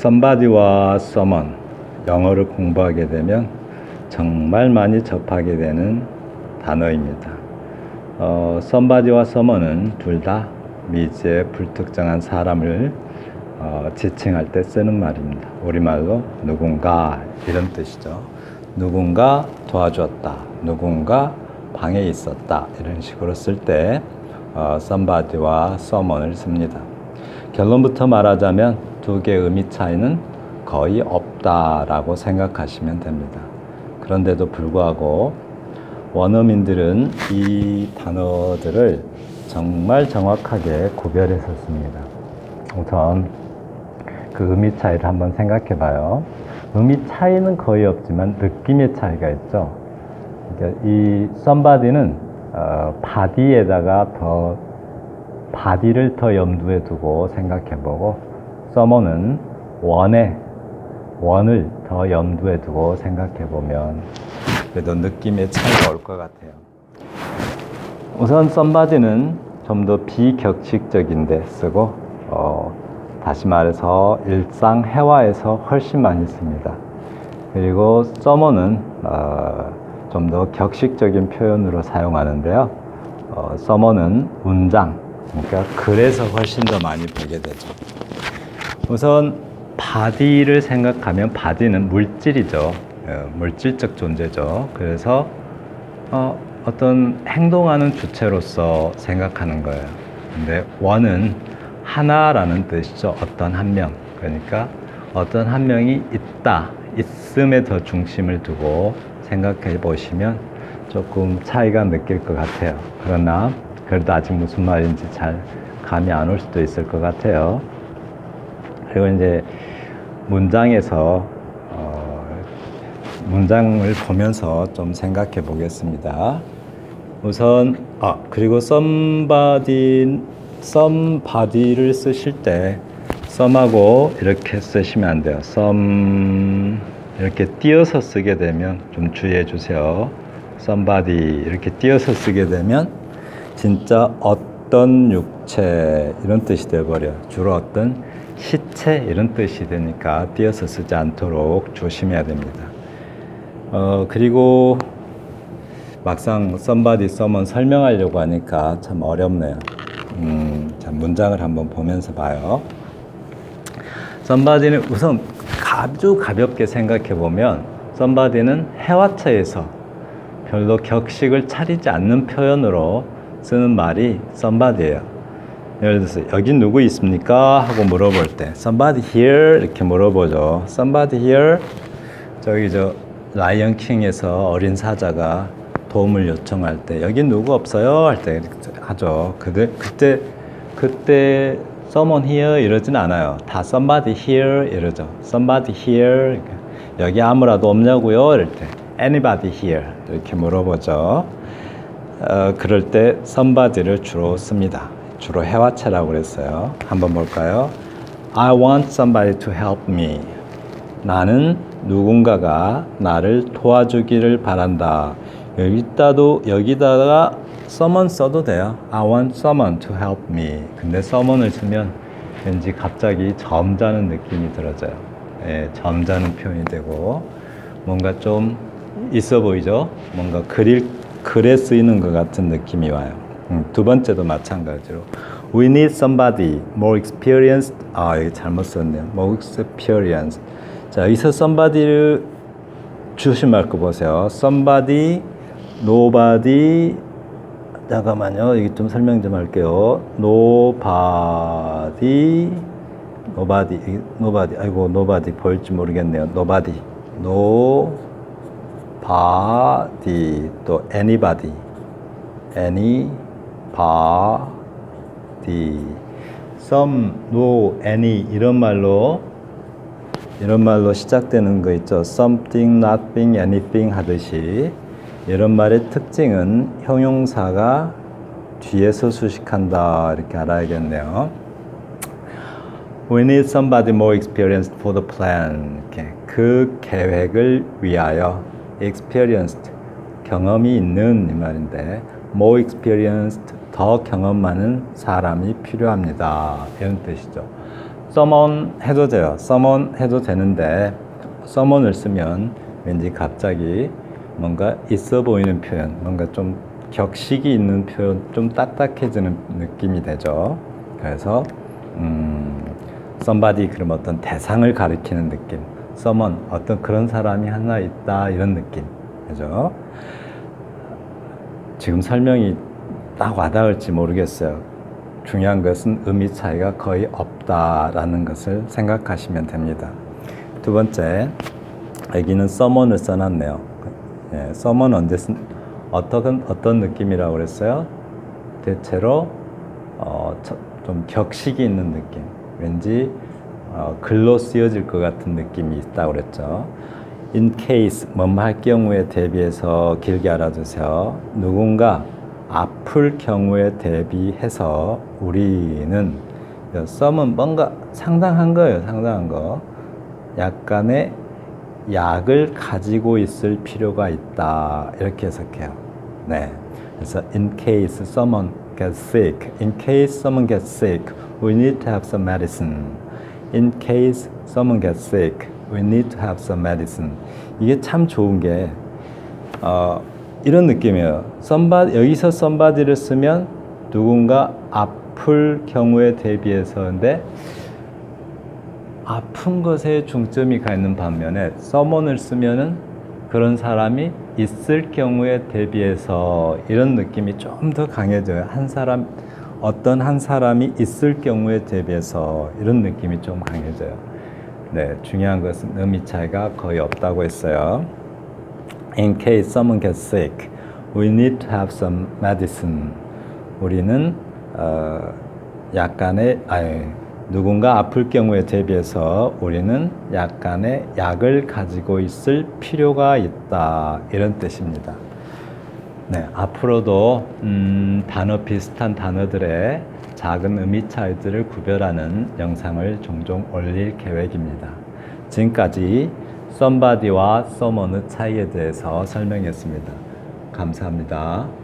somebody와 someone 영어를 공부하게 되면 정말 많이 접하게 되는 단어입니다. 어, somebody와 someone은 둘 다 미지의 불특정한 사람을 어, 지칭할 때 쓰는 말입니다. 우리말로 누군가 이런 뜻이죠. 누군가 도와주었다. 누군가 방에 있었다. 이런 식으로 쓸때 어, somebody와 someone을 씁니다. 결론부터 말하자면 두 개의 의미 차이는 거의 없다라고 생각하시면 됩니다. 그런데도 불구하고 원어민들은 이 단어들을 정말 정확하게 구별해서 씁니다. 우선 그 의미 차이를 한번 생각해 봐요. 의미 차이는 거의 없지만 느낌의 차이가 있죠. 그러니까 이 어, 바디에다가 더 바디를 더 염두에 두고 생각해 보고 someone은 원에 원을 더 염두에 두고 생각해 보면 그래도 느낌의 차이가 올 것 같아요. 우선 somebody는 좀 더 비격식적인데 쓰고 어, 다시 말해서 일상 회화에서 훨씬 많이 씁니다. 그리고 someone은 어, 좀 더 격식적인 표현으로 사용하는데요. 어, someone은 문장, 그러니까 글에서 훨씬 더 많이 보게 되죠. 우선 바디를 생각하면 바디는 물질이죠. 어, 물질적 존재죠. 그래서 어, 어떤 행동하는 주체로서 생각하는 거예요. 근데 원은 하나라는 뜻이죠. 어떤 한 명. 그러니까 어떤 한 명이 있다, 있음에 더 중심을 두고 생각해 보시면 조금 차이가 느낄 것 같아요. 그러나 그래도 아직 무슨 말인지 잘 감이 안 올 수도 있을 것 같아요. 그리고 이제 문장에서 어, 문장을 보면서 좀 생각해 보겠습니다. 우선 아 그리고 somebody somebody를 쓰실 때 some하고 이렇게 쓰시면 안 돼요. some 이렇게 띄어서 쓰게 되면 좀 주의해 주세요. somebody 이렇게 띄어서 쓰게 되면 진짜 어떤 육체 이런 뜻이 돼 버려. 주로 어떤 시체 이런 뜻이 되니까 띄어서 쓰지 않도록 조심해야 됩니다. 어 그리고 막상 somebody, someone 설명하려고 하니까 참 어렵네요. 음, 자, 문장을 한번 보면서 봐요. somebody는 우선 아주 가볍게 생각해 보면 somebody는 해화체에서 별로 격식을 차리지 않는 표현으로 쓰는 말이 somebody예요. 예를 들어서 여기 누구 있습니까? 하고 물어볼 때 somebody here 이렇게 물어보죠. somebody here 저기 저 라이언 킹에서 어린 사자가 도움을 요청할 때 여기 누구 없어요? 할 때 하죠. 그때 그때 그때 someone here 이러진 않아요. 다 somebody here 이러죠. somebody here 여기 아무라도 없냐고요? 이럴 때 anybody here 이렇게 물어보죠. 어, 그럴 때 somebody를 주로 씁니다. 주로 해화체라고 그랬어요. 한번 볼까요? I want somebody to help me. 나는 누군가가 나를 도와주기를 바란다. 여기다도 여기다가 someone 써도 돼요. I want someone to help me. 근데 someone을 쓰면 왠지 갑자기 점잖은 느낌이 들어져요. 예, 점잖은 표현이 되고 뭔가 좀 있어 보이죠? 뭔가 글일 글에 쓰이는 것 같은 느낌이 와요. 음, 두 번째도 마찬가지로 We need somebody more experienced. 아 여기 잘못 썼네요. More experienced. 자 여기서 somebody를 조심할 거 보세요. Somebody, nobody. 잠깐만요. 여기 좀 설명 좀 할게요. Nobody, nobody, nobody. 아이고 nobody 보일지 모르겠네요. Nobody, nobody 또 anybody, anybody, some, no, any 이런 말로 이런 말로 시작되는 거 있죠. something, nothing, anything 하듯이 이런 말의 특징은 형용사가 뒤에서 수식한다 이렇게 알아야겠네요. We need somebody more experienced for the plan. 이렇게 그 계획을 위하여 experienced 경험이 있는 이 말인데 more experienced 더 경험 많은 사람이 필요합니다. 이런 뜻이죠. summon 해도 돼요. summon 해도 되는데 summon을 쓰면 왠지 갑자기 뭔가 있어 보이는 표현, 뭔가 좀 격식이 있는 표현, 좀 딱딱해지는 느낌이 되죠. 그래서 음, somebody 그럼 어떤 대상을 가리키는 느낌, someone 어떤 그런 사람이 하나 있다 이런 느낌, 그죠? 지금 설명이 딱 와닿을지 모르겠어요. 중요한 것은 의미 차이가 거의 없다라는 것을 생각하시면 됩니다. 두 번째, 여기는 서먼을 써놨네요. 예, 서먼 언제 쓴, 어떤, 어떤 느낌이라고 그랬어요? 대체로, 어, 저- 좀 격식이 있는 느낌. 왠지, 어, 글로 쓰여질 것 같은 느낌이 있다고 그랬죠. in case, 뭐뭐 할 경우에 대비해서 길게 알아두세요. 누군가 아플 경우에 대비해서 우리는 썸은 뭔가 상당한 거예요. 상당한 거. 약간의 약을 가지고 있을 필요가 있다. 이렇게 해석해요. 네. 그래서 in case someone gets sick, in case someone gets sick, we need to have some medicine. In case someone gets sick, we need to have some medicine. 이게 참 좋은 게 어, 이런 느낌이에요. somebody, 여기서 somebody를 쓰면 누군가 아플 경우에 대비해서인데 아픈 것에 중점이 가 있는 반면에 someone을 쓰면은 그런 사람이 있을 경우에 대비해서 이런 느낌이 좀 더 강해져요. 한 사람 어떤 한 사람이 있을 경우에 대비해서 이런 느낌이 좀 강해져요. 네, 중요한 것은 의미 차이가 거의 없다고 했어요. In case someone gets sick, we need to have some medicine. 우리는 어, 약간의 아니, 누군가 아플 경우에 대비해서 우리는 약간의 약을 가지고 있을 필요가 있다 이런 뜻입니다. 네, 앞으로도 음, 단어 비슷한 단어들의 작은 의미 차이들을 구별하는 영상을 종종 올릴 계획입니다. 지금까지 somebody와 someone의 차이에 대해서 설명했습니다. 감사합니다.